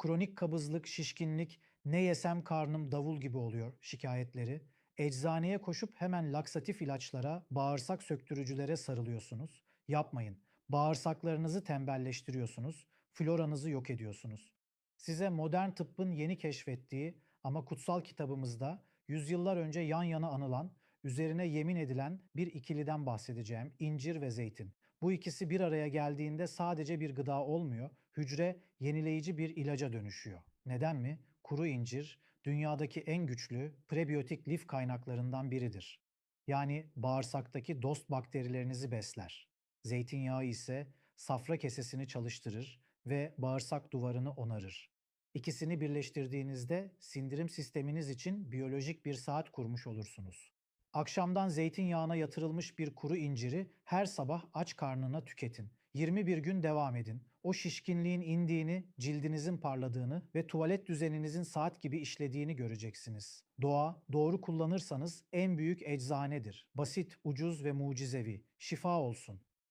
kronik kabızlık, şişkinlik, ne yesem karnım davul gibi oluyor şikayetleri. Eczaneye koşup hemen laksatif ilaçlara, bağırsak söktürücülere sarılıyorsunuz. Yapmayın. Bağırsaklarınızı tembelleştiriyorsunuz, floranızı yok ediyorsunuz. Size modern tıbbın yeni keşfettiği ama kutsal kitabımızda yüzyıllar önce yan yana anılan, üzerine yemin edilen bir ikiliden bahsedeceğim. incir ve zeytin. Bu ikisi bir araya geldiğinde sadece bir gıda olmuyor, hücre yenileyici bir ilaca dönüşüyor. Neden mi? Kuru incir dünyadaki en güçlü prebiyotik lif kaynaklarından biridir. Yani bağırsaktaki dost bakterilerinizi besler. Zeytinyağı ise safra kesesini çalıştırır ve bağırsak duvarını onarır. İkisini birleştirdiğinizde sindirim sisteminiz için biyolojik bir saat kurmuş olursunuz. Akşamdan zeytinyağına yatırılmış bir kuru inciri her sabah aç karnına tüketin. 21 gün devam edin. O şişkinliğin indiğini, cildinizin parladığını ve tuvalet düzeninizin saat gibi işlediğini göreceksiniz. Doğa, doğru kullanırsanız en büyük eczanedir. Basit, ucuz ve mucizevi. Şifa olsun.